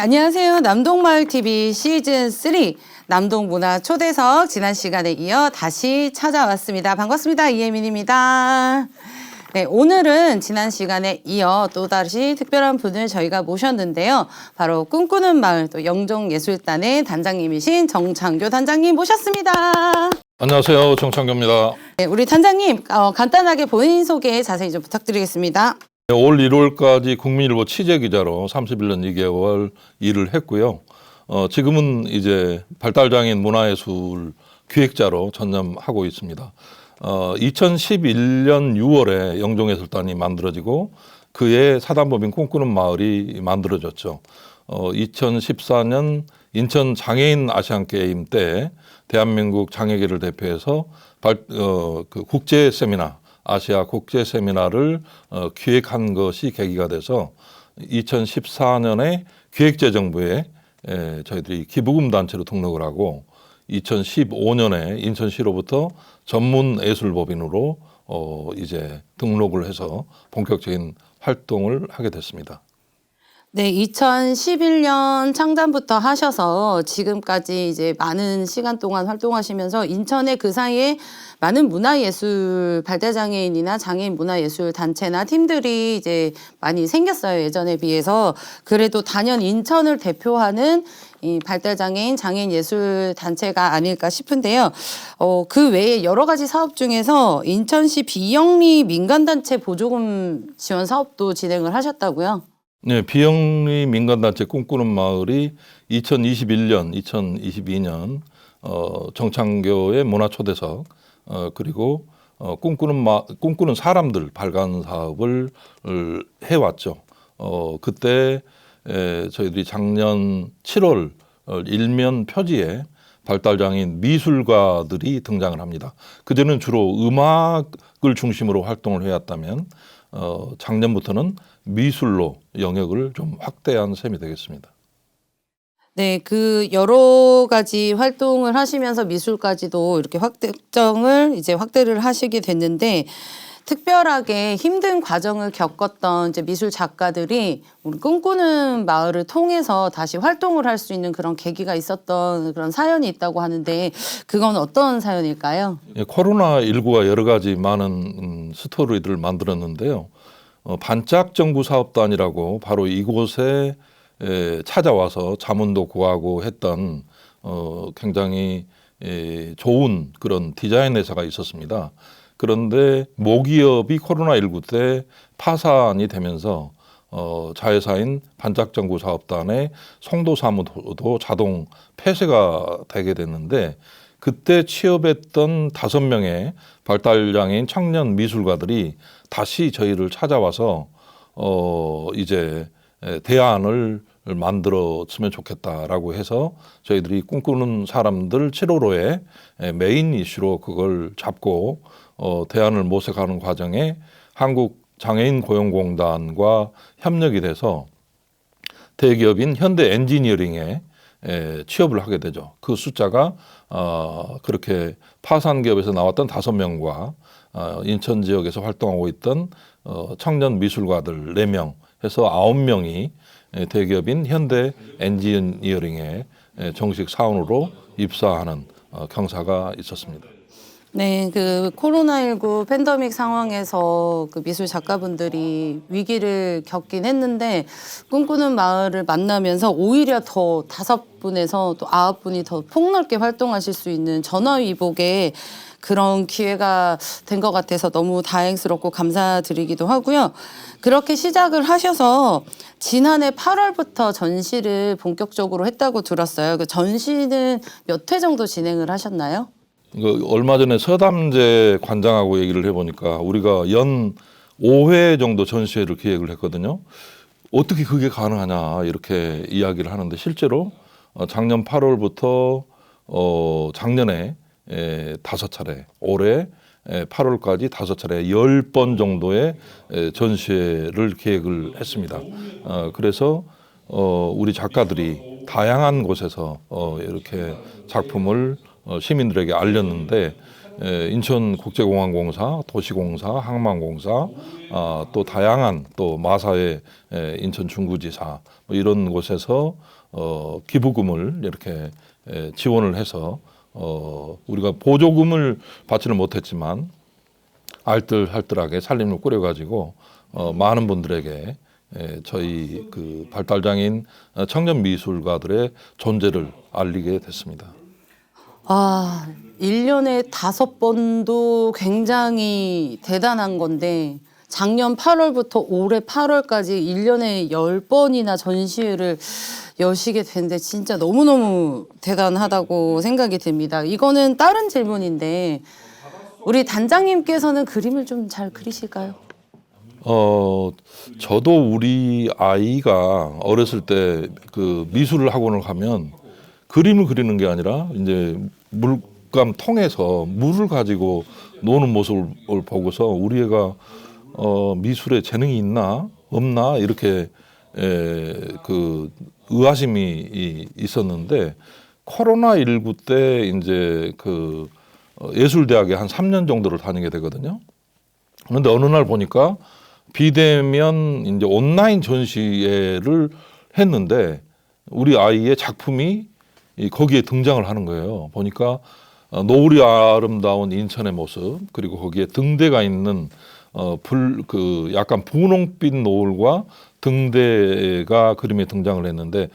네, 안녕하세요. 남동마을 TV 시즌 3 남동 문화 초대석 지난 시간에 이어 다시 찾아왔습니다. 반갑습니다. 이혜민입니다. 네, 오늘은 지난 시간에 이어 또 다시 특별한 분을 저희가 모셨는데요. 바로 꿈꾸는 마을 또 영종예술단의 단장님이신 정창교 단장님 모셨습니다. 안녕하세요. 정창교입니다. 네, 우리 단장님 어, 간단하게 본인 소개 자세히 좀 부탁드리겠습니다. 올 1월까지 국민일보 취재기자로 31년 2개월 일을 했고요. 어, 지금은 이제 발달장애인 문화예술 기획자로 전념하고 있습니다. 어, 2011년 6월에 영종예술단이 만들어지고 그해 사단법인 꿈꾸는 마을이 만들어졌죠. 어, 2014년 인천 장애인 아시안 게임 때 대한민국 장애계를 대표해서 발, 어, 그 국제 세미나 아시아 국제 세미나를 어, 기획한 것이 계기가 돼서 2014년에 기획재정부에 에, 저희들이 기부금 단체로 등록을 하고 2015년에 인천시로부터 전문 예술법인으로 어, 이제 등록을 해서 본격적인 활동을 하게 됐습니다. 네, 2011년 창단부터 하셔서 지금까지 이제 많은 시간 동안 활동하시면서 인천에 그 사이에 많은 문화예술 발달장애인이나 장애인 문화예술 단체나 팀들이 이제 많이 생겼어요. 예전에 비해서. 그래도 단연 인천을 대표하는 이 발달장애인 장애인 예술 단체가 아닐까 싶은데요. 어, 그 외에 여러 가지 사업 중에서 인천시 비영리 민간단체 보조금 지원 사업도 진행을 하셨다고요? 네, 비영리 민간단체 꿈꾸는 마을이 2021년, 2022년 어, 정창교의 문화초대석 어, 그리고 어, 꿈꾸는 마, 꿈꾸는 사람들 발간 사업을 을 해왔죠. 어, 그때 에, 저희들이 작년 7월 어, 일면 표지에 발달장애인 미술가들이 등장을 합니다. 그전에는 주로 음악을 중심으로 활동을 해왔다면 어, 작년부터는 미술로 영역을 좀 확대한 셈이 되겠습니다. 네, 그 여러 가지 활동을 하시면서 미술까지도 이렇게 확대정을 이제 확대를 하시게 됐는데 특별하게 힘든 과정을 겪었던 이제 미술 작가들이 우리 꿈꾸는 마을을 통해서 다시 활동을 할 수 있는 그런 계기가 있었던 그런 사연이 있다고 하는데 그건 어떤 사연일까요? 예, 코로나 19가 여러 가지 많은 음, 스토리들을 만들었는데요. 어, 반짝 정부 사업단이라고 바로 이곳에 에, 찾아와서 자문도 구하고 했던 어, 굉장히 에, 좋은 그런 디자인 회사가 있었습니다. 그런데 모기업이 코로나 19 때 파산이 되면서 어, 자회사인 반짝정부 사업단의 송도 사무소도 자동 폐쇄가 되게 됐는데 그때 취업했던 다섯 명의 발달장애인 청년 미술가들이 다시 저희를 찾아와서 어 이제 에, 대안을 만들었으면 좋겠다라고 해서 저희들이 꿈꾸는 사람들 7월호에 에, 메인 이슈로 그걸 잡고 어 대안을 모색하는 과정에 한국 장애인 고용공단과 협력이 돼서 대기업인 현대 엔지니어링에 에, 취업을 하게 되죠. 그 숫자가 어, 그렇게 파산 기업에서 나왔던 다섯 명과 어, 인천 지역에서 활동하고 있던 어, 청년 미술가들 네 명 해서 아홉 명이 에, 대기업인 현대 엔지니어링에 에, 정식 사원으로 입사하는 어, 경사가 있었습니다. 네, 그 코로나19 팬데믹 상황에서 그 미술 작가분들이 위기를 겪긴 했는데 꿈꾸는 마을을 만나면서 오히려 더 다섯 분에서 또 아홉 분이 더 폭넓게 활동하실 수 있는 전화위복에 그런 기회가 된 것 같아서 너무 다행스럽고 감사드리기도 하고요. 그렇게 시작을 하셔서 지난해 8월부터 전시를 본격적으로 했다고 들었어요. 그 전시는 몇 회 정도 진행을 하셨나요? 그 얼마 전에 서담재 관장하고 얘기를 해보니까 우리가 연 5회 정도 전시회를 기획을 했거든요. 어떻게 그게 가능하냐 이렇게 이야기를 하는데 실제로 어, 작년 8월부터 어, 작년에 에, 다섯 차례, 올해 에, 8월까지 다섯 차례 열번 정도의 에, 전시회를 기획을 했습니다. 어, 그래서 어, 우리 작가들이 다양한 곳에서 어, 이렇게 작품을 어, 시민들에게 알렸는데 에, 인천국제공항공사, 도시공사, 항만공사, 아, 또 다양한 또 마사회 에, 인천 중구지사 뭐 이런 곳에서 어, 기부금을 이렇게 에, 지원을 해서 어, 우리가 보조금을 받지는 못했지만 알뜰알뜰하게 살림을 꾸려가지고 어, 많은 분들에게 에, 저희 그 발달장애인 어, 청년 미술가들의 존재를 알리게 됐습니다. 아, 1년에 다섯 번도 굉장히 대단한 건데 작년 8월부터 올해 8월까지 1년에 10번이나 전시회를 여시게 된데 진짜 너무너무 대단하다고 생각이 듭니다. 이거는 다른 질문인데 우리 단장님께서는 그림을 좀 잘 그리실까요? 어, 저도 우리 아이가 어렸을 때 그 미술 학원을 가면 그림을 그리는 게 아니라 이제 물감 통해서 물을 가지고 노는 모습을 보고서 우리 애가 어, 미술에 재능이 있나 없나 이렇게 에, 그 의아심이 이- 있었는데 코로나 19때 이제 그 어, 예술대학에 한 3년 정도를 다니게 되거든요. 그런데 어느 날 보니까 비대면 이제 온라인 전시회를 했는데 우리 아이의 작품이 이 거기에 등장을 하는 거예요. 보니까 어, 노을이 아름다운 인천의 모습 그리고 거기에 등대가 있는 어 불 그 약간 분홍빛 노을과 등대가 그림에 등장을 했는데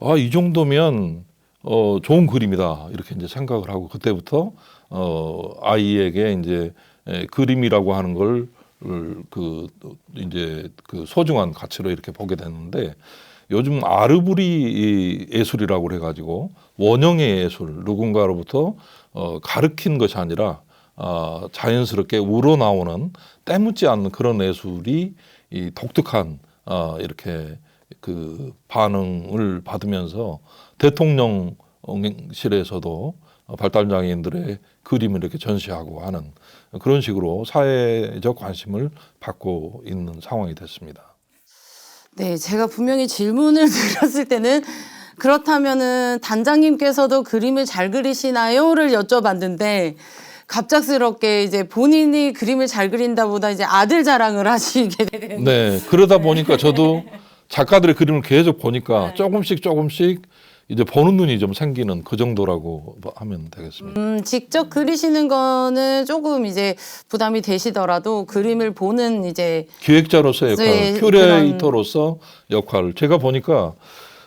아 이 정도면 어 좋은 그림이다. 이렇게 이제 생각을 하고 그때부터 어 아이에게 이제 에, 그림이라고 하는 걸 그 이제 그 소중한 가치로 이렇게 보게 됐는데 요즘 아르브리 이 예술이라고 그래가지고 원형의 예술 누군가로부터 어 가르친 것이 아니라 아 자연스럽게 우러나오는 때묻지 않는 그런 예술이 이 독특한 아 이렇게 그 반응을 받으면서 대통령실에서도 발달 장애인들의 그림을 이렇게 전시하고 하는 그런 식으로 사회적 관심을 받고 있는 상황이 됐습니다. 네, 제가 분명히 질문을 드렸을 때는 그렇다면은 단장님께서도 그림을 잘 그리시나요?를 여쭤봤는데 갑작스럽게 이제 본인이 그림을 잘 그린다보다 이제 아들 자랑을 하시게 되는. 네, 그러다 보니까 저도 작가들의 그림을 계속 보니까 조금씩 조금씩 이제 보는 눈이 좀 생기는 그 정도라고 하면 되겠습니다. 음, 직접 그리시는 거는 조금 이제 부담이 되시더라도 그림을 보는 이제 기획자로서의 역할, 네, 큐레이터로서 역할을 제가 보니까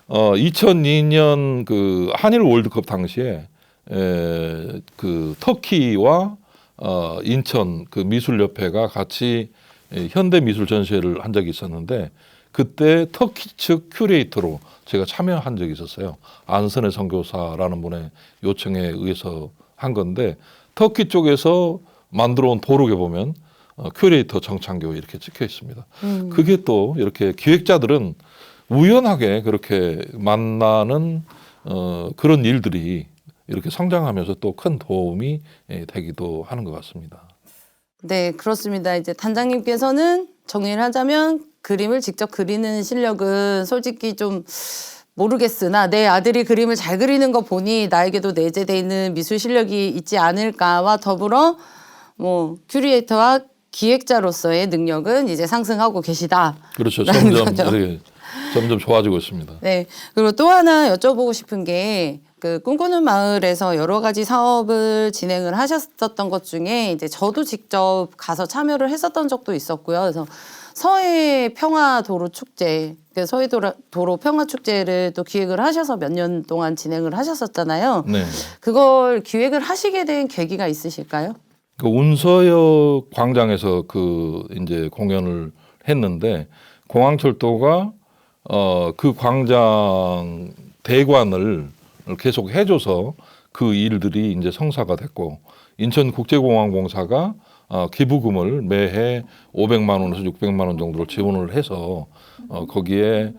어 2002년 그 한일 월드컵 당시에 에, 그 터키와 어 인천 그 미술협회가 같이 에, 현대 미술 전시회를 한 적이 있었는데 그때 터키 측 큐레이터로 제가 참여한 적이 있었어요. 안선의 선교사라는 분의 요청에 의해서 한 건데 터키 쪽에서 만들어 온 도록에 보면 어, 큐레이터 정창교 이렇게 찍혀 있습니다. 그게 또 이렇게 기획자들은 우연하게 그렇게 만나는 어, 그런 일들이 이렇게 성장하면서 또 큰 도움이 예, 되기도 하는 것 같습니다. 네, 그렇습니다. 이제 단장님께서는 정리를 하자면 그림을 직접 그리는 실력은 솔직히 좀 모르겠으나 내 아들이 그림을 잘 그리는 거 보니 나에게도 내재돼 있는 미술 실력이 있지 않을까와 더불어 뭐 큐리에이터와 기획자로서의 능력은 이제 상승하고 계시다. 그렇죠. 점점. 이렇게 점점 좋아지고 있습니다. 네. 그리고 또 하나 여쭤보고 싶은 게 그 꿈꾸는 마을에서 여러 가지 사업을 진행을 하셨었던 것 중에 이제 저도 직접 가서 참여를 했었던 적도 있었고요. 그래서 서해 평화 도로 축제, 그 서해 도로, 도로 평화 축제를 또 기획을 하셔서 몇 년 동안 진행을 하셨었잖아요. 네. 그걸 기획을 하시게 된 계기가 있으실까요? 그 운서역 광장에서 그 이제 공연을 했는데 공항철도가 어 그 광장 대관을 계속 해줘서 그 일들이 이제 성사가 됐고 인천국제공항공사가 어, 기부금을 매해 500만 원에서 600만 원 정도를 지원을 해서 어, 거기에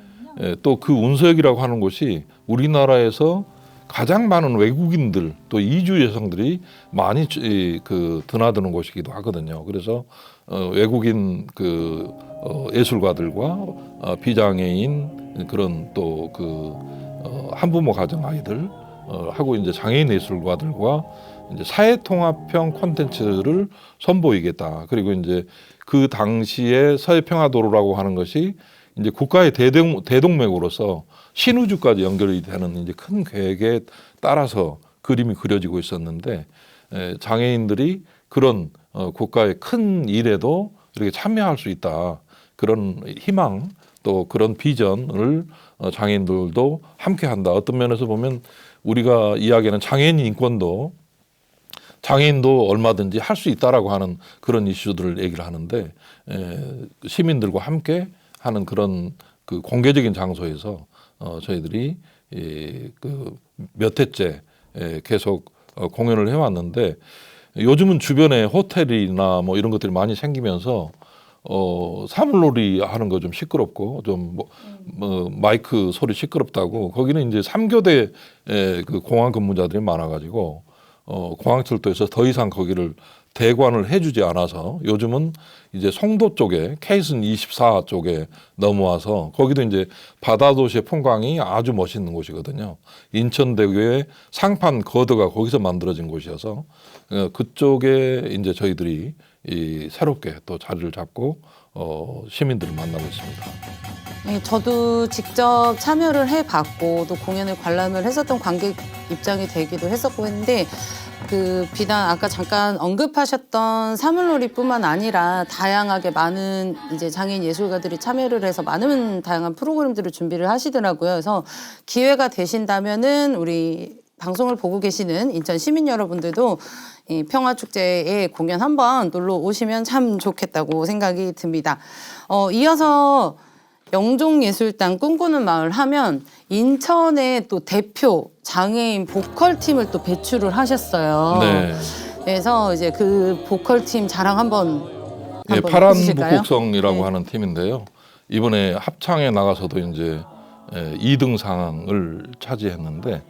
또 그 운서역이라고 하는 곳이 우리나라에서 가장 많은 외국인들 또 이주 여성들이 많이 이, 그 드나드는 곳이기도 하거든요. 그래서 어, 외국인 그 어, 예술가들과 어, 비장애인 그런 또그 어, 한부모 가정 아이들 어, 하고 이제 장애인 예술가들과 이제 사회 통합형 콘텐츠를 선보이겠다. 그리고 이제 그 당시에 서해 평화도로라고 하는 것이 이제 국가의 대동, 대동맥으로서 신우주까지 연결이 되는 이제 큰 계획에 따라서 그림이 그려지고 있었는데 에, 장애인들이 그런 어, 국가의 큰 일에도 이렇게 참여할 수 있다. 그런 희망 또 그런 비전을 어, 장애인들도 함께 한다. 어떤 면에서 보면 우리가 이야기하는 장애인 인권도 장애인도 얼마든지 할 수 있다라고 하는 그런 이슈들을 얘기를 하는데 에, 시민들과 함께 하는 그런 그 공개적인 장소에서 어, 저희들이 이, 그몇 해째 에, 계속 어, 공연을 해왔는데 요즘은 주변에 호텔이나 뭐 이런 것들이 많이 생기면서 어 사물놀이 하는 거 좀 시끄럽고 좀 뭐, 뭐 마이크 소리 시끄럽다고 거기는 이제 삼교대 그 공항 근무자들이 많아가지고 어 공항철도에서 더 이상 거기를 대관을 해주지 않아서 요즘은 이제 송도 쪽에 케이슨 24 쪽에 넘어와서 거기도 이제 바다 도시의 풍광이 아주 멋있는 곳이거든요. 인천대교의 상판 거드가 거기서 만들어진 곳이어서 어, 그쪽에 이제 저희들이 이 새롭게 또 자리를 잡고 어, 시민들을 만나고 있습니다. 네, 저도 직접 참여를 해봤고 또 공연을 관람을 했었던 관객 입장이 되기도 했었고 했는데 그 비단 아까 잠깐 언급하셨던 사물놀이뿐만 아니라 다양하게 많은 이제 장애인 예술가들이 참여를 해서 많은 다양한 프로그램들을 준비를 하시더라고요. 그래서 기회가 되신다면은 우리 방송을 보고 계시는 인천 시민 여러분들도 이 평화축제에 공연 한번 놀러 오시면 참 좋겠다고 생각이 듭니다. 어, 이어서 영종예술단 꿈꾸는 마을 하면 인천의 또 대표 장애인 보컬 팀을 또 배출을 하셨어요. 네. 그래서 이제 그 보컬 팀 자랑 한번 예, 한번 파란 해주실까요? 북극성이라고 네. 하는 팀인데요. 이번에 합창에 나가서도 이제 에, 2등 상을 차지했는데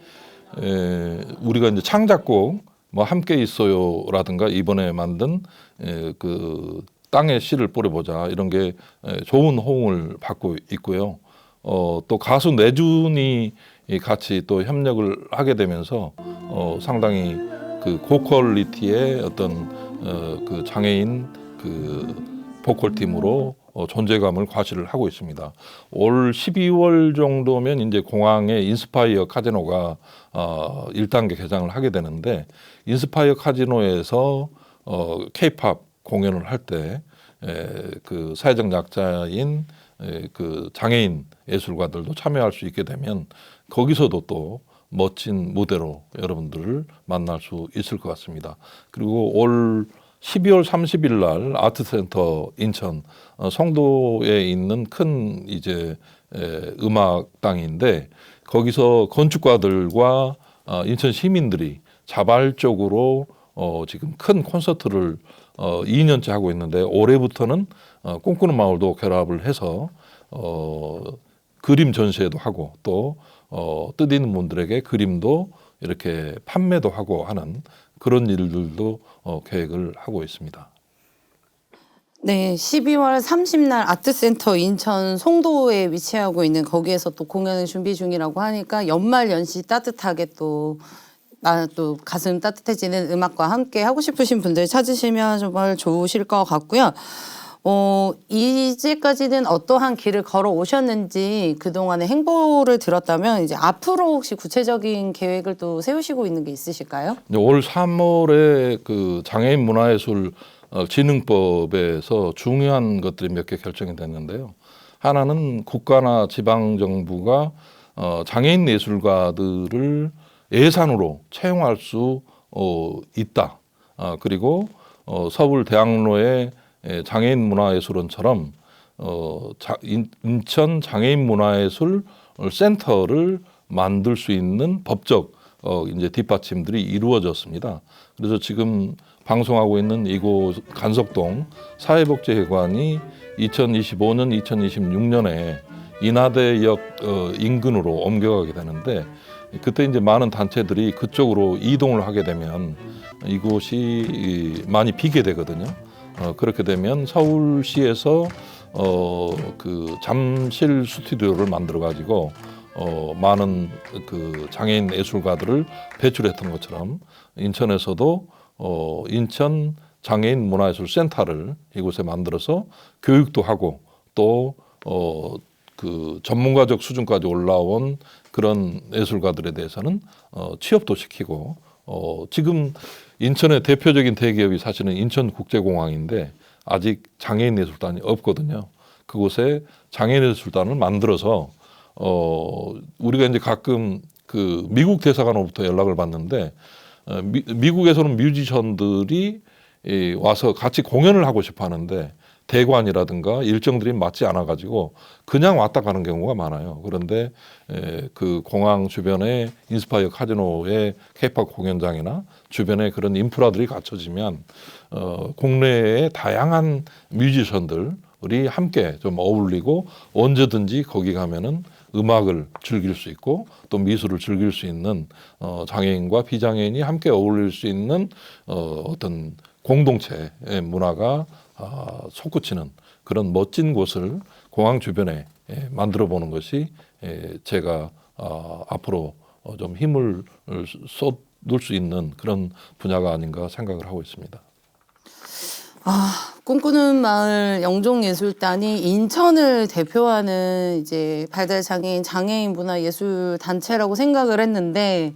에, 우리가 이제 창작곡 뭐 함께 있어요라든가 이번에 만든 에, 그 땅에 씨를 뿌려보자 이런 게 에, 좋은 호응을 받고 있고요. 어, 또 가수 내준이 이 같이 또 협력을 하게 되면서 어, 상당히 그 고퀄리티의 어떤 어, 그 장애인 그 보컬 팀으로 어, 존재감을 과시를 하고 있습니다. 올 12월 정도면 이제 공항에 인스파이어 카지노가 어, 1단계 개장을 하게 되는데 인스파이어 카지노에서 어, K-팝 공연을 할 때 그 사회적 약자인 에, 그 장애인 예술가들도 참여할 수 있게 되면 거기서도 또 멋진 무대로 여러분들을 만날 수 있을 것 같습니다. 그리고 올 12월 30일 날 아트센터 인천 어, 성도에 있는 큰 이제 에, 음악당인데 거기서 건축가들과 어, 인천 시민들이 자발적으로 어, 지금 큰 콘서트를 어, 2년째 하고 있는데 올해부터는 어, 꿈꾸는 마을도 결합을 해서 어, 그림 전시회도 하고 또 어, 뜻있는 분들에게 그림도 이렇게 판매도 하고 하는 그런 일들도 어, 계획을 하고 있습니다. 네, 12월 30날 아트센터 인천 송도에 위치하고 있는 거기에서 또 공연을 준비 중이라고 하니까 연말 연시 따뜻하게 또, 아, 또 가슴 따뜻해지는 음악과 함께 하고 싶으신 분들 찾으시면 정말 좋으실 것 같고요. 어, 이제까지는 어떠한 길을 걸어 오셨는지 그동안의 행보를 들었다면 이제 앞으로 혹시 구체적인 계획을 또 세우시고 있는 게 있으실까요? 올 3월에 그 장애인 문화예술 어, 진흥법에서 중요한 것들이 몇 개 결정이 됐는데요. 하나는 국가나 지방 정부가 어, 장애인 예술가들을 예산으로 채용할 수 어, 있다. 아, 그리고 어, 서울 대학로의 에, 장애인 문화예술원처럼 어, 자, 인, 인천 장애인 문화예술 센터를 만들 수 있는 법적 어, 이제 뒷받침들이 이루어졌습니다. 그래서 지금 방송하고 있는 이곳 간석동 사회복지회관이 2025년, 2026년에 인하대역 어, 인근으로 옮겨가게 되는데 그때 이제 많은 단체들이 그쪽으로 이동을 하게 되면 이곳이 이, 많이 비게 되거든요. 어, 그렇게 되면 서울시에서 어, 그 잠실 스튜디오를 만들어 가지고 어, 많은 그 장애인 예술가들을 배출했던 것처럼 인천에서도 어, 인천 장애인 문화예술 센터를 이곳에 만들어서 교육도 하고 또 어, 그 전문가적 수준까지 올라온 그런 예술가들에 대해서는 어, 취업도 시키고 어, 지금 인천의 대표적인 대기업이 사실은 인천국제공항인데 아직 장애인 예술단이 없거든요. 그곳에 장애인 예술단을 만들어서 어, 우리가 이제 가끔 그 미국 대사관으로부터 연락을 받는데 어, 미, 미국에서는 뮤지션들이 이 와서 같이 공연을 하고 싶어 하는데 대관이라든가 일정들이 맞지 않아 가지고 그냥 왔다 가는 경우가 많아요. 그런데 에, 그 공항 주변에 인스파이어 카지노의 케이팝 공연장이나 주변에 그런 인프라들이 갖춰지면 어, 국내의 다양한 뮤지션들이 함께 좀 어울리고 언제든지 거기 가면은 음악을 즐길 수 있고 또 미술을 즐길 수 있는 어, 장애인과 비장애인이 함께 어울릴 수 있는 어, 어떤 공동체의 문화가 아, 솟구치는 그런 멋진 곳을 공항 주변에 예, 만들어 보는 것이 예, 제가 아, 앞으로 어, 좀 힘을 쏟을 수 있는 그런 분야가 아닌가 생각을 하고 있습니다. 아, 꿈꾸는 마을 영종예술단이 인천을 대표하는 이제 발달 장애인 장애인 문화 예술 단체라고 생각을 했는데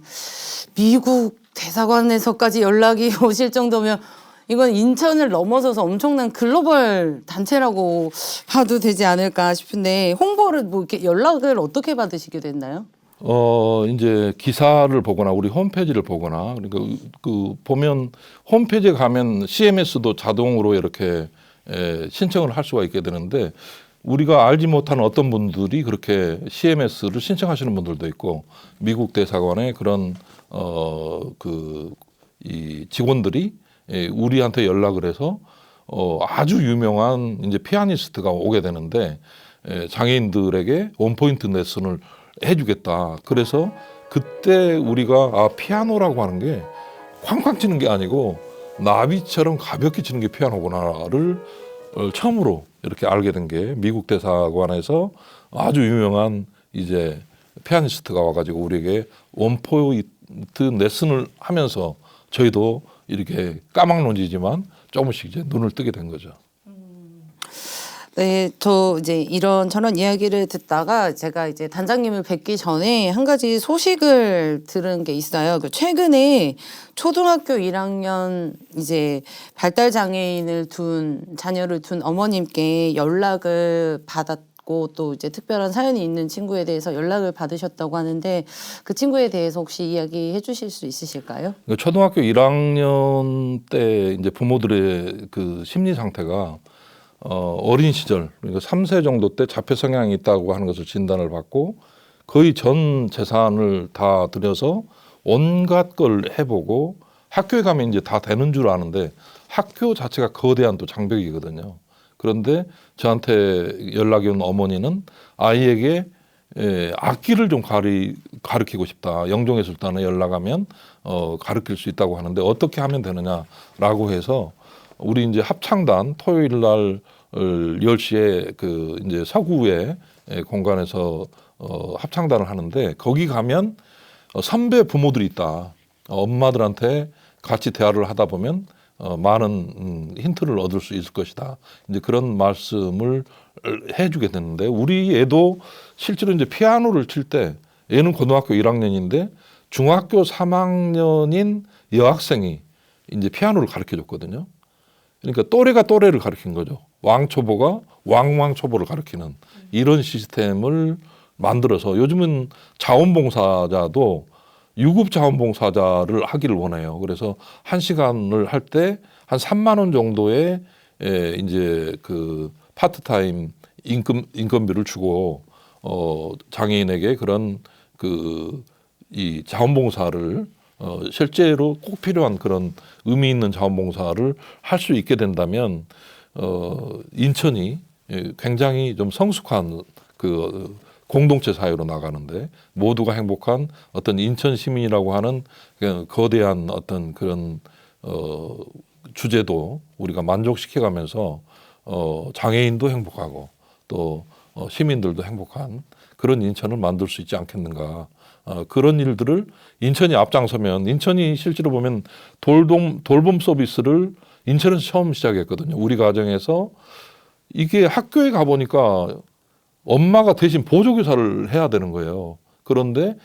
미국 대사관에서까지 연락이 오실 정도면 이건 인천을 넘어서서 엄청난 글로벌 단체라고 봐도 되지 않을까 싶은데 홍보를 뭐 이렇게 연락을 어떻게 받으시게 됐나요? 어 이제 기사를 보거나 우리 홈페이지를 보거나 그러니까 그 보면 홈페이지에 가면 CMS도 자동으로 이렇게 에, 신청을 할 수가 있게 되는데 우리가 알지 못하는 어떤 분들이 그렇게 CMS를 신청하시는 분들도 있고 미국 대사관의 그런 어그 이 직원들이 예, 우리한테 연락을 해서 어 아주 유명한 이제 피아니스트가 오게 되는데 예, 장애인들에게 원포인트 레슨을 해주겠다. 그래서 그때 우리가 아 피아노라고 하는 게 쾅쾅 치는 게 아니고 나비처럼 가볍게 치는 게 피아노구나를 어, 처음으로 이렇게 알게 된 게 미국 대사관에서 아주 유명한 이제 피아니스트가 와가지고 우리에게 원포인트 레슨을 하면서 저희도 이렇게 까막눈이지만 조금씩 이제 눈을 뜨게 된 거죠. 네, 저 이제 이런 저런 이야기를 듣다가 제가 이제 단장님을 뵙기 전에 한 가지 소식을 들은 게 있어요. 그 최근에 초등학교 1학년 이제 발달 장애인을 둔 자녀를 둔 어머님께 연락을 받았 고 또 이제 특별한 사연이 있는 친구에 대해서 연락을 받으셨다고 하는데 그 친구에 대해서 혹시 이야기해 주실 수 있으실까요? 그러니까 초등학교 1학년 때 이제 부모들의 그 심리 상태가 어, 어린 시절 그러니까 3세 정도 때 자폐 성향이 있다고 하는 것을 진단을 받고 거의 전 재산을 다 들여서 온갖 걸 해보고 학교에 가면 이제 다 되는 줄 아는데 학교 자체가 거대한 또 장벽이거든요. 그런데 저한테 연락이 온 어머니는 아이에게 예, 악기를 좀 가리, 가르치고 싶다. 영종예술단에 연락하면 어, 가르칠 수 있다고 하는데 어떻게 하면 되느냐라고 해서 우리 이제 합창단 토요일 날 10시에 그 이제 서구의 예, 공간에서 어, 합창단을 하는데 거기 가면 어, 선배 부모들이 있다. 어, 엄마들한테 같이 대화를 하다 보면 어, 많은 음, 힌트를 얻을 수 있을 것이다. 이제 그런 말씀을 해주게 됐는데 우리 애도 실제로 이제 피아노를 칠 때 얘는 고등학교 1학년인데 중학교 3학년인 여학생이 이제 피아노를 가르쳐 줬거든요. 그러니까 또래가 또래를 가르친 거죠. 왕초보가 왕왕초보를 가르치는 이런 시스템을 만들어서 요즘은 자원봉사자도 유급 자원봉사자를 하기를 원해요. 그래서 한 시간을 할 때 한 3만 원 정도의 에, 이제 그 파트타임 인금 인건비를 주고 어 장애인에게 그런 그 이 자원봉사를 어 실제로 꼭 필요한 그런 의미 있는 자원봉사를 할 수 있게 된다면 어 인천이 예, 굉장히 좀 성숙한 그 공동체 사회로 나가는데 모두가 행복한 어떤 인천 시민이라고 하는 그 거대한 어떤 그런 어 주제도 우리가 만족시켜가면서 어 장애인도 행복하고 또 어, 시민들도 행복한 그런 인천을 만들 수 있지 않겠는가. 어, 그런 일들을 인천이 앞장서면 인천이 실제로 보면 돌봄 돌봄 서비스를 인천에서 처음 시작했거든요. 우리 가정에서 이게 학교에 가 보니까 엄마가 대신 보조교사를 해야 되는 거예요. 그런데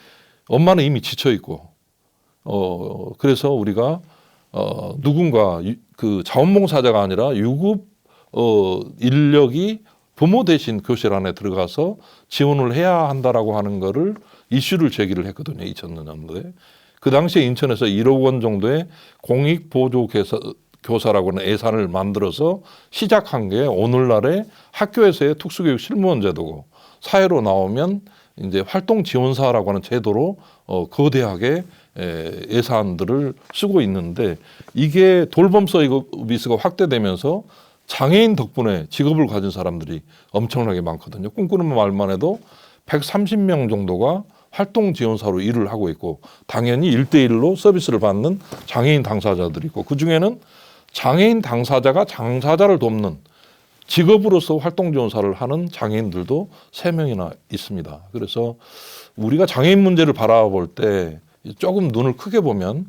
엄마는 이미 지쳐 있고 어 그래서 우리가 어 누군가 유- 그 자원봉사자가 아니라 유급 어 인력이 부모 대신 교실 안에 들어가서 지원을 해야 한다라고 하는 거를 이슈를 제기를 했거든요. 2000년도에. 그 당시에 인천에서 1억 원 정도의 공익 보조 교사 교사라고 하는 예산을 만들어서 시작한 게 오늘날의 학교에서의 특수교육 실무원 제도고 사회로 나오면 이제 활동 지원사라고 하는 제도로 어 거대하게 에, 예산들을 쓰고 있는데 이게 돌봄 서비스가 확대되면서 장애인 덕분에 직업을 가진 사람들이 엄청나게 많거든요. 꿈꾸는 말만 해도 130명 정도가 활동 지원사로 일을 하고 있고 당연히 일대일로 서비스를 받는 장애인 당사자들이 있고 그중에는 장애인 당사자가 장사자를 돕는 직업으로서 활동 지원사를 하는 장애인들도 세 명이나 있습니다. 그래서 우리가 장애인 문제를 바라볼 때 조금 눈을 크게 보면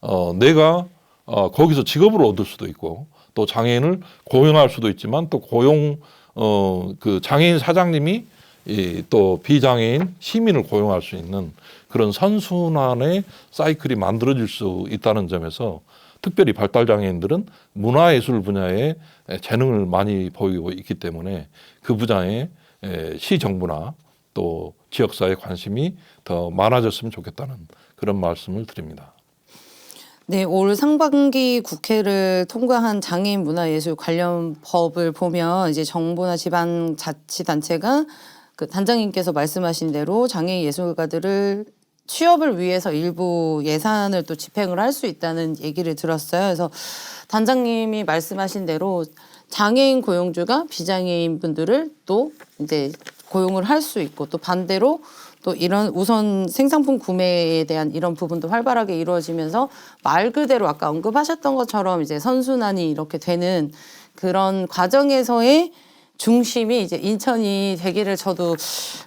어 내가 어 거기서 직업을 얻을 수도 있고 또 장애인을 고용할 수도 있지만 또 고용 어 그 장애인 사장님이 이 또 비장애인 시민을 고용할 수 있는 그런 선순환의 사이클이 만들어질 수 있다는 점에서 특별히 발달 장애인들은 문화예술 분야에 재능을 많이 보이고 있기 때문에 그 분야에 에, 시 정부나 또 지역사회 관심이 더 많아졌으면 좋겠다는 그런 말씀을 드립니다. 네, 올 상반기 국회를 통과한 장애인 문화예술 관련 법을 보면 이제 정부나 지방 자치단체가 그 단장님께서 말씀하신 대로 장애인 예술가들을 취업을 위해서 일부 예산을 또 집행을 할 수 있다는 얘기를 들었어요. 그래서 단장님이 말씀하신 대로 장애인 고용주가 비장애인 분들을 또 이제 고용을 할 수 있고 또 반대로 또 이런 우선 생산품 구매에 대한 이런 부분도 활발하게 이루어지면서 말 그대로 아까 언급하셨던 것처럼 이제 선순환이 이렇게 되는 그런 과정에서의 중심이 이제 인천이 되기를 저도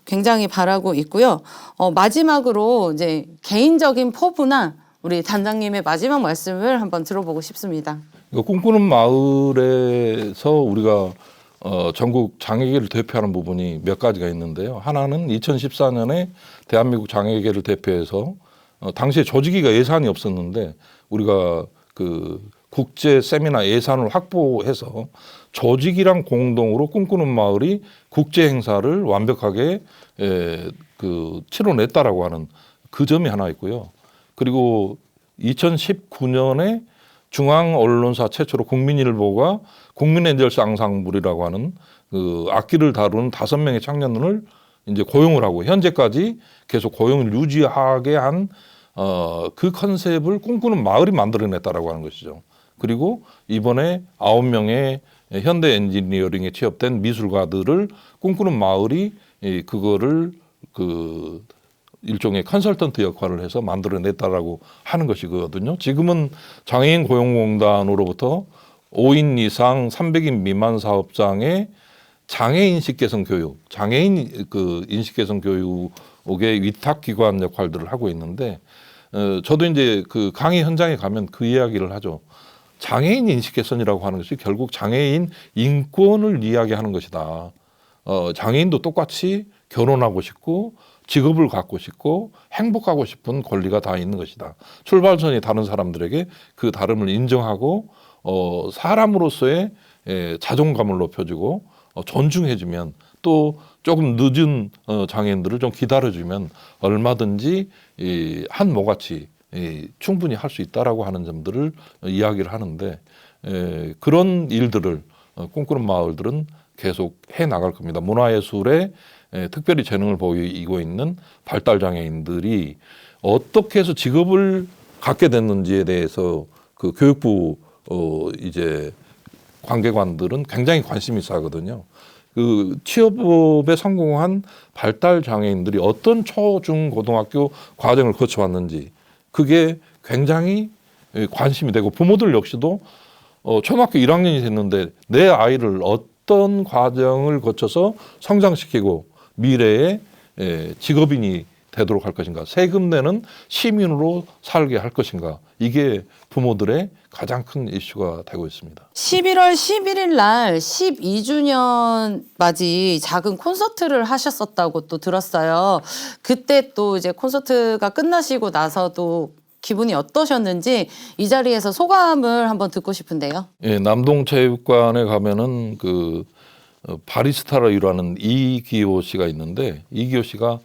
굉장히 바라고 있고요. 어, 마지막으로 이제 개인적인 포부나 우리 단장님의 마지막 말씀을 한번 들어보고 싶습니다. 꿈꾸는 마을에서 우리가 어, 전국 장애계를 대표하는 부분이 몇 가지가 있는데요. 하나는 2014년에 대한민국 장애계를 대표해서 어, 당시에 조직위가 예산이 없었는데 우리가 그 국제 세미나 예산을 확보해서 조직이랑 공동으로 꿈꾸는 마을이 국제 행사를 완벽하게 에, 그 치러냈다라고 하는 그 점이 하나 있고요. 그리고 2019년에 중앙 언론사 최초로 국민일보가 국민엔젤스 앙상블이라고 하는 그 악기를 다루는 다섯 명의 청년을 이제 고용을 하고 현재까지 계속 고용을 유지하게 한 어, 그 컨셉을 꿈꾸는 마을이 만들어냈다라고 하는 것이죠. 그리고 이번에 아홉 명의 현대 엔지니어링에 취업된 미술가들을 꿈꾸는 마을이 이 그거를 그 일종의 컨설턴트 역할을 해서 만들어냈다라고 하는 것이거든요. 지금은 장애인 고용공단으로부터 5인 이상 300인 미만 사업장의 장애 인 식 개선 교육, 장애인 그 인식 개선 교육의 위탁 기관 역할들을 하고 있는데 어, 저도 이제 그 강의 현장에 가면 그 이야기를 하죠. 장애인 인식 개선이라고 하는 것이 결국 장애인 인권을 이야기하는 것이다. 어, 장애인도 똑같이 결혼하고 싶고 직업을 갖고 싶고 행복하고 싶은 권리가 다 있는 것이다. 출발선이 다른 사람들에게 그 다름을 인정하고 어, 사람으로서의 에, 자존감을 높여주고 어, 존중해주면 또 조금 늦은 어, 장애인들을 좀 기다려주면 얼마든지 이, 한 모같이 이, 충분히 할 수 있다라고 하는 점들을 어, 이야기를 하는데 에, 그런 일들을 어, 꿈꾸는 마을들은 계속 해 나갈 겁니다. 문화예술에 에, 특별히 재능을 보이고 있는 발달 장애인들이 어떻게 해서 직업을 갖게 됐는지에 대해서 그 교육부 어 이제 관계관들은 굉장히 관심이 있어 하거든요. 그 취업에 성공한 발달 장애인들이 어떤 초, 중, 고등학교 과정을 거쳐왔는지 그게 굉장히 예, 관심이 되고 부모들 역시도 어, 초등학교 1학년이 됐는데 내 아이를 어떤 과정을 거쳐서 성장시키고 미래에 에, 직업인이 되도록 할 것인가, 세금 내는 시민으로 살게 할 것인가, 이게 부모들의 가장 큰 이슈가 되고 있습니다. 11월 11일 날 12주년 맞이 작은 콘서트를 하셨었다고 또 들었어요. 그때 또 이제 콘서트가 끝나시고 나서도 기분이 어떠셨는지 이 자리에서 소감을 한번 듣고 싶은데요. 예, 남동체육관에 가면은 그 어, 바리스타로 일하는 이기호 씨가 있는데 이기호 씨가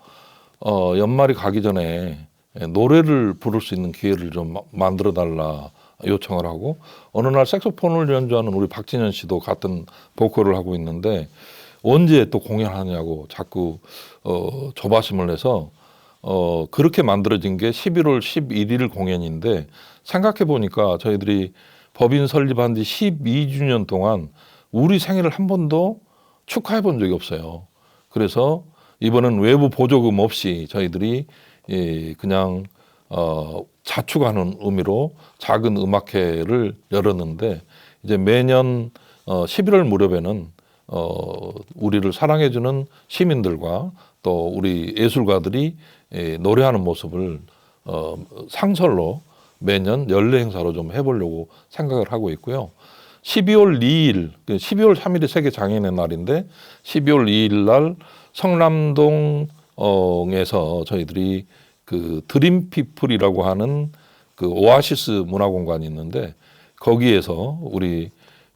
어, 연말이 가기 전에 예, 노래를 부를 수 있는 기회를 좀 마- 만들어 달라 요청을 하고 어느 날 색소폰을 연주하는 우리 박진현 씨도 같은 보컬을 하고 있는데 언제 또 공연하냐고 자꾸 어, 조바심을 해서 어, 그렇게 만들어진 게 11월 11일 공연인데 생각해 보니까 저희들이 법인 설립한 지 12주년 동안 우리 생일을 한 번도 축하해 본 적이 없어요. 그래서 이번엔 외부 보조금 없이 저희들이 예, 그냥 어, 자축하는 의미로 작은 음악회를 열었는데 이제 매년 어, 11월 무렵에는 어, 우리를 사랑해주는 시민들과 또 우리 예술가들이 예, 노래하는 모습을 어, 상설로 매년 연례 행사로 좀 해보려고 생각을 하고 있고요. 12월 2일, 12월 3일이 세계 장애인의 날인데 12월 2일 날 성남동에서 저희들이 그 드림피플이라고 하는 그 오아시스 문화공간이 있는데 거기에서 우리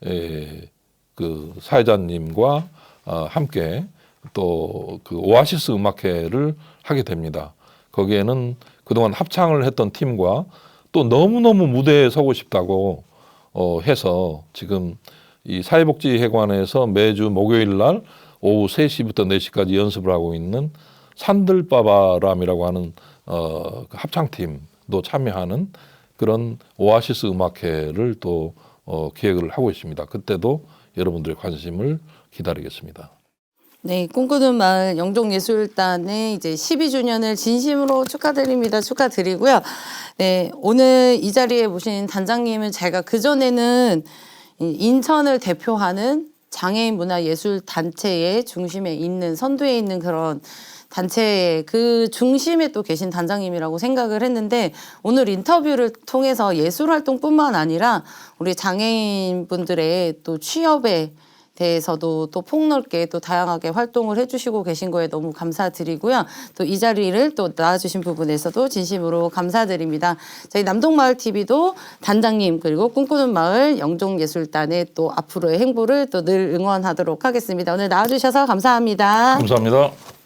에, 그 사회자님과 어, 함께 또 그 오아시스 음악회를 하게 됩니다. 거기에는 그동안 합창을 했던 팀과 또 너무너무 무대에 서고 싶다고 어, 해서 지금 이 사회복지회관에서 매주 목요일 날 오후 3시부터 4시까지 연습을 하고 있는 산들바바람이라고 하는 어, 그 합창팀도 참여하는 그런 오아시스 음악회를 또 어, 기획을 하고 있습니다. 그때도 여러분들의 관심을 기다리겠습니다. 네, 꿈꾸는 마을 영종예술단의 이제 12주년을 진심으로 축하드립니다. 축하드리고요. 네, 오늘 이 자리에 모신 단장님은 제가 그전에는 이 인천을 대표하는 장애인 문화 예술 단체의 중심에 있는 선두에 있는 그런 단체의 그 중심에 또 계신 단장님이라고 생각을 했는데 오늘 인터뷰를 통해서 예술 활동뿐만 아니라 우리 장애인 분들의 또 취업에 대해서도 또 폭넓게 또 다양하게 활동을 해주시고 계신 거에 너무 감사드리고요. 또 이 자리를 또 나와주신 부분에서도 진심으로 감사드립니다. 저희 남동마을 TV도 단장님 그리고 꿈꾸는 마을 영종예술단의 또 앞으로의 행보를 또 늘 응원하도록 하겠습니다. 오늘 나와주셔서 감사합니다. 감사합니다.